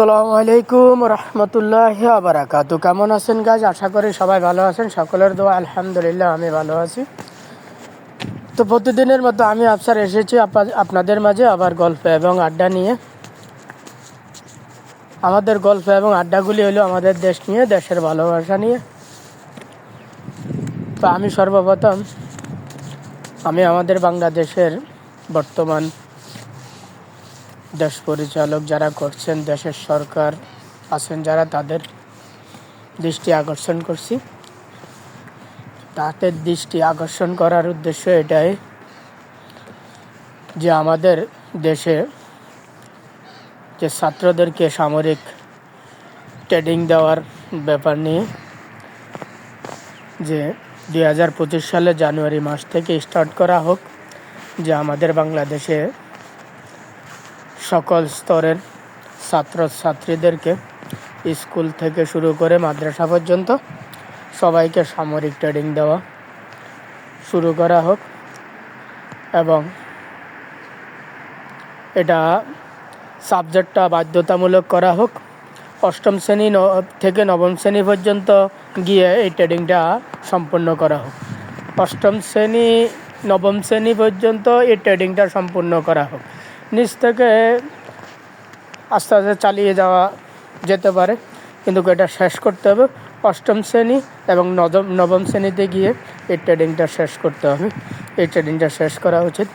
আসসালামু আলাইকুম রহমতুল্লাহ আবরাকাতু কেমন আছেন গাছ আশা করি সবাই ভালো আছেন। সকলের দোয়া, আলহামদুলিল্লাহ, আমি ভালো আছি। তো প্রতিদিনের মতো আমি আফসার এসেছি আপা- আপনাদের মাঝে আবার গল্প এবং আড্ডা নিয়ে। আমাদের গল্প এবং আড্ডাগুলি হলো আমাদের দেশ নিয়ে, দেশের ভালোবাসা নিয়ে। তো আমি সর্বপ্রথম, আমি আমাদের বাংলাদেশের বর্তমান দেশ পরিচালক যারা করছেন, দেশের সরকার আছেন যারা, তাদের দৃষ্টি আকর্ষণ করছি। তাদের দৃষ্টি আকর্ষণ করার উদ্দেশ্য এটাই যে আমাদের দেশে যে ছাত্রদেরকে সামরিক ট্রেনিং দেওয়ার ব্যাপার নিয়ে যে দুই হাজার পঁচিশ সালে জানুয়ারি মাস থেকে স্টার্ট করা হোক, যে আমাদের বাংলাদেশে সকল স্তরের ছাত্র ছাত্রীদেরকে স্কুল থেকে শুরু করে মাদ্রাসা পর্যন্ত সবাইকে সামরিক ট্রেনিং দেওয়া শুরু করা হোক এবং এটা সাবজেক্টটা বাধ্যতামূলক করা হোক। অষ্টম শ্রেণি থেকে নবম শ্রেণি পর্যন্ত গিয়ে এই ট্রেনিংটা সম্পূর্ণ করা হোক। অষ্টম শ্রেণি, নবম শ্রেণি পর্যন্ত এই ট্রেনিংটা সম্পূর্ণ করা হোক। নিচ থেকে আস্তে আস্তে চালিয়ে যাওয়া যেতে পারে। কিন্তু এটা শেষ করতে হবে অষ্টম শ্রেণি এবং নবম নবম শ্রেণীতে গিয়ে এই ট্রেডিংটা শেষ করতে হবে। এই ট্রেডিংটা শেষ করা উচিত।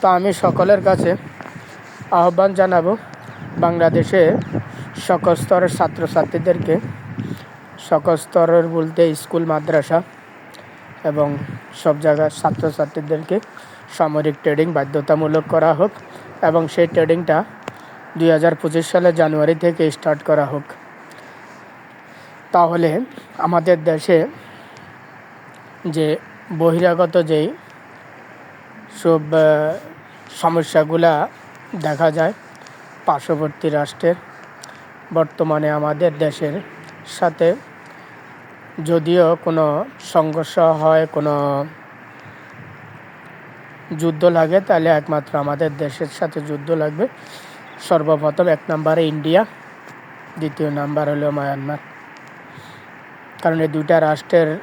তো আমি সকলের কাছে আহ্বান জানাব, বাংলাদেশে সকল স্তরের ছাত্রছাত্রীদেরকে, সকল স্তরের বলতে স্কুল, মাদ্রাসা এবং সব জায়গার ছাত্রছাত্রীদেরকে সামরিক ট্রেডিং বাধ্যতামূলক করা হোক। এবং সেই ট্রেডিংটা দুই হাজার পঁচিশ সালের জানুয়ারি থেকে স্টার্ট করা হোক। তাহলে আমাদের দেশে যে বহিরাগত যেই সব সমস্যাগুলা দেখা যায় পার্শ্ববর্তী রাষ্ট্রের, বর্তমানে আমাদের দেশের সাথে, যদিও কোনো সংঘর্ষ হয়, কোনো যুদ্ধ লাগে, তাহলে একমাত্র আমাদের দেশের সাথে যুদ্ধ লাগবে। সর্বপ্রথম এক নম্বরে ইন্ডিয়া, দ্বিতীয় নাম্বার হলো মায়ানমার। কারণ এই দুইটা রাষ্ট্রের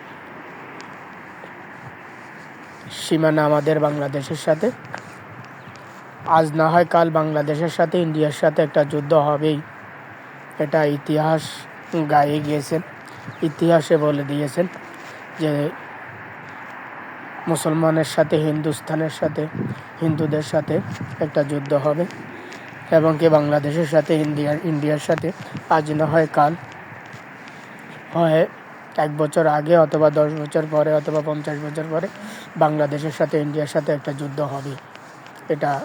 সীমানা আমাদের বাংলাদেশের সাথে। আজ না হয় কাল বাংলাদেশের সাথে, ইন্ডিয়ার সাথে একটা যুদ্ধ হবেই। এটা ইতিহাস গায়ে গিয়েছেন ইতিহাসে বলে দিয়েছেন যে মুসলমানের সাথে, হিন্দুস্তানের সাথে, হিন্দুদের সাথে একটা যুদ্ধ হবে এবং কি বাংলাদেশের সাথে, ইন্ডিয়ার ইন্ডিয়ার সাথে। আজ না হয় কাল। হয় এক বছর আগে অথবা দশ বছর পরে অথবা পঞ্চাশ বছর পরে বাংলাদেশের সাথে, ইন্ডিয়ার সাথে একটা যুদ্ধ হবে। এটা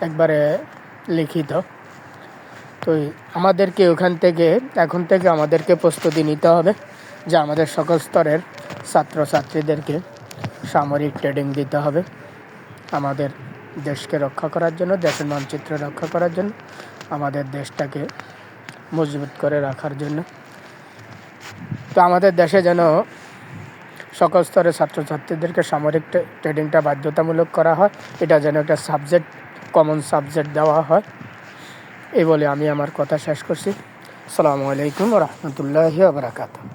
একবারে লিখিত। তো আমাদেরকে ওখান থেকে, এখন থেকে আমাদেরকে প্রস্তুতি নিতে হবে যে আমাদের সকল স্তরের ছাত্রছাত্রীদেরকে সামরিক ট্রেনিং দিতে হবে। আমাদের দেশকে রক্ষা করার জন্য, দেশের মানচিত্র রক্ষা করার জন্য, আমাদের দেশটাকে মজবুত করে রাখার জন্য। তো আমাদের দেশে যেন সকল স্তরের ছাত্রছাত্রীদেরকে সামরিক ট্রে- ট্রেনিংটা বাধ্যতামূলক করা হয়, এটা যেন একটা সাবজেক্ট, কমন সাবজেক্ট দেওয়া হয়, এই বলে আমি আমার কথা শেষ করছি। আসসালামু আলাইকুম রহমতুল্লাহ বারাকাতু